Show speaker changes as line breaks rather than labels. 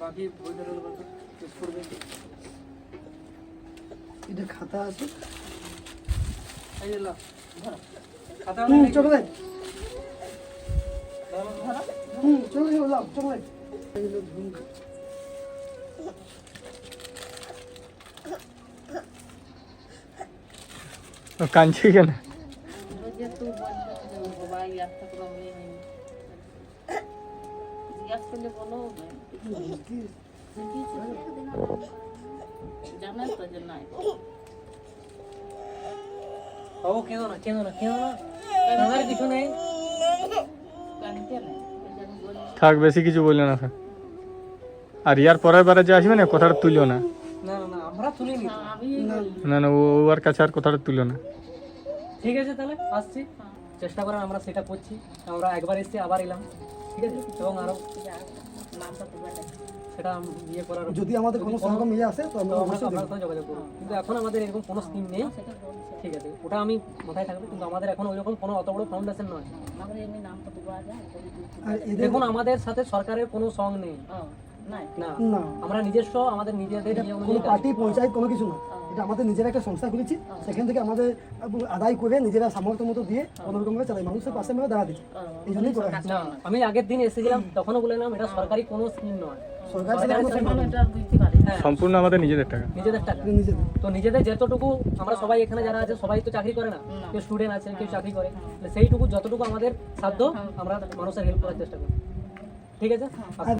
বাকি বইটা শেষ করবে।
এটা খাতা আছে।
এই ধরো। খাতা
হুম চকলেট।
ধরো, ধরো।
হুম চকলেট লাও চকলেট। এগুলো
ও কাঁদছে কেন?
যে বাবা একটা করে তো যে নাই।
বাবু না না না। কিছু নেই।
থাক বেশি কিছু বলল না আর ইয়ার পরের বারে যে আসবে না কথাটা তুলিও না।
না না না আমরা তুলিনি। তো।
না না ও ওর কাছে আর কথাটা তুলো না।
ঠিক আছে তাহলে আসছি। চেষ্টা করেন আমরা সেটা করছি। আমরা একবার এসেছি আবার এলাম। ঠিক আছে? এবং
আরও
সেটা ইয়ে করার
যদি আমাদের কোনো সেরকম ইয়ে আসে তো আমরা
আপনার সাথে যোগাযোগ করব। কিন্তু এখন আমাদের এরকম কোনো স্কিম নেই। ঠিক আছে? ওটা আমি মাথায় থাকবে। কিন্তু আমাদের এখন ওইরকম কোনো অত বড় ফাউন্ডেশন নয়। দেখুন আমাদের সাথে সরকারের কোনো সং নেই। না।
না।
আমরা নিজস্ব আমাদের নিজেদের
কোনো পার্টি পঞ্চায়েত কোনো কিছু না। এটা আমাদের নিজেরা একটা সংস্থা খুলেছি। সেখান থেকে আমাদের আদায় করে নিজেরা সামর্থ্য মতো দিয়ে কোনোরকমভাবে চালাই। মানুষের পাশে আমরা দাঁড়া দিচ্ছি এই জন্যই করা
আমি আগের দিন এসেছিলাম তখনও বললাম এটা সরকারি কোনো স্কিম নয়। হ্যাঁ।
সম্পূর্ণ আমাদের নিজেদের টাকা।
নিজেদের টাকা। তো নিজেদের যতটুকু আমরা সবাই এখানে যারা আছে সবাই তো চাকরি করে না। কেউ স্টুডেন্ট আছে কেউ চাকরি করে। সেইটুকু যতটুকু আমাদের সাধ্য আমরা মানুষের হেল্প করার চেষ্টা করি ঠিক আছে?